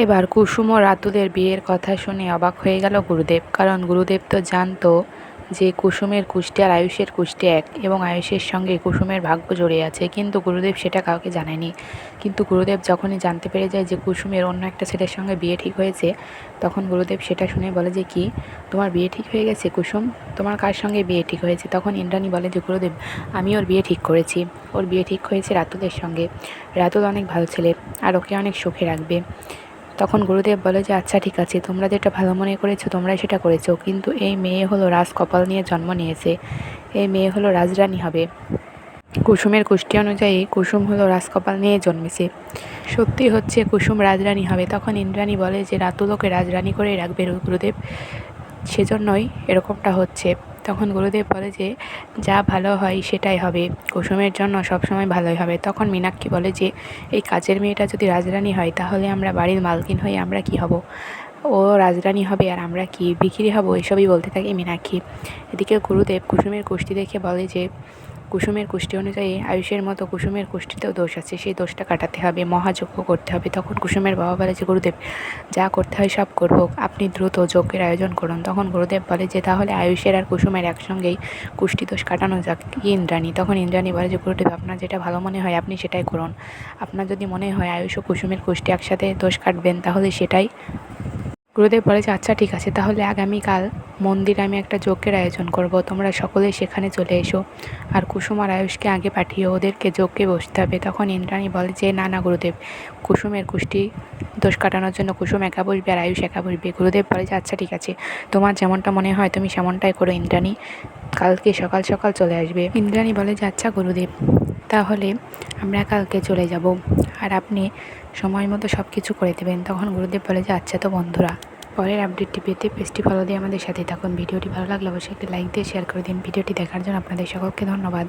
এবার কুসুম ও রাতুলের বিয়ের কথা শুনে অবাক হয়ে গেল গুরুদেব, কারণ গুরুদেব তো জানতো যে কুসুমের কুষ্টি আর আয়ুষের কুষ্টি এক এবং আয়ুষের সঙ্গে কুসুমের ভাগ্য জড়িয়ে আছে, কিন্তু গুরুদেব সেটা কাউকে জানায়নি। কিন্তু গুরুদেব যখনই জানতে পেরে যায় যে কুসুমের অন্য একটা ছেলের সঙ্গে বিয়ে ঠিক হয়েছে, তখন গুরুদেব সেটা শুনে বলে যে, কি? তোমার বিয়ে ঠিক হয়ে গেছে কুসুম? তোমার কার সঙ্গে বিয়ে ঠিক হয়েছে? তখন ইন্দ্রাণী বলে যে, গুরুদেব, আমি ওর বিয়ে ঠিক করেছি। ওর বিয়ে ঠিক হয়েছে রাতুলের সঙ্গে। রাতুল অনেক ভালো ছেলে আর ওকে অনেক সুখে রাখবে। তখন গুরুদেব বলে যে আচ্ছা ঠিক আছে, তোমরা যেটা ভালো মনে করেছ, তোমরাই সেটা করেছ। কিন্তু এই মেয়ে হলো রাজ কপাল নিয়ে জন্ম নিয়েছে। এই মেয়ে হলো রাজরানী হবে। কুসুমের কুষ্টি অনুযায়ী কুসুম হলো রাজকপাল নিয়ে জন্মেছে। সত্যি হচ্ছে, কুসুম রাজরানী হবে। তখন ইন্দ্রাণী বলে যে, রাতুলোকে রাজরানী করে রাখবে গুরুদেব। সেজন্যই এরকমটা হচ্ছে। তখন গুরুদেব বলে যে, যা ভালো হয় সেটাই হবে। কুসুমের জন্য সবসময় ভালোই হবে। তখন মীনাক্ষী বলে যে, এই কাজের মেয়েটা যদি রাজরানী হয়, তাহলে আমরা বাড়ির মালকিন হয়ে আমরা কি হব? ও রাজরানী হবে আর আমরা কি? বিক্রি হব? এসবই বলতে থাকে মীনাক্ষী। এদিকে গুরুদেব কুসুমের কুষ্টি দেখে বলে যে কুসুমের কুষ্টি অনুযায়ী আয়ুষের মতো কুসুমের কুষ্টিতেও দোষ আছে। সেই দোষটা কাটাতে হবে, মহাযজ্ঞ করতে হবে। তখন কুসুমের বাবা বলে যে, গুরুদেব, যা করতে হয় সব করব। আপনি দ্রুত যজ্ঞের আয়োজন করুন। তখন গুরুদেব বলে যে, তাহলে আয়ুষের আর কুসুমের একসঙ্গেই কুষ্টি দোষ কাটানো যাক। কি ইন্দ্রাণী? তখন ইন্দ্রাণী বলে যে, গুরুদেব, আপনার যেটা ভালো মনে হয় আপনি সেটাই করুন। আপনার যদি মনে হয় আয়ুষ ও কুসুমের কুষ্টি একসাথে দোষ কাটবেন, তাহলে সেটাই গুরুদেব বলে যে আচ্ছা ঠিক আছে, তাহলে আগামীকাল মন্দিরে আমি একটা যজ্ঞের আয়োজন করব। তোমরা সকলে সেখানে চলে এসো আর কুসুম আর আয়ুষকে আগে পাঠিয়ে ওদেরকে যজ্ঞে বসতে হবে। তখন ইন্দ্রাণী বলে, যে, না না, গুরুদেব, কুসুমের কুষ্টি দোষ কাটানোর জন্য কুসুম একা বসবে আর আয়ুষ একা বসবে। গুরুদেব বলে, যে আচ্ছা ঠিক আছে, তোমার যেমনটা মনে হয় তুমি সেমনটাই করো, ইন্দ্রাণী। কালকে সকাল সকাল চলে আসবে। ইন্দ্রাণী বলে, যে আচ্ছা গুরুদেব, তাহলে আমরা কালকে চলে যাব। আর আপনি সময় মতো সব কিছু করে দেবেন। তখন গুরুদেব বলে যে আচ্ছা তো বন্ধুরা, পরের আপডেটটি পেতে পেজটি ফলো দিয়ে আমাদের সাথে থাকুন। ভিডিওটি ভালো লাগলে অবশ্যই একটি লাইক দিয়ে শেয়ার করে দিন। ভিডিওটি দেখার জন্য আপনাদের সকলকে ধন্যবাদ।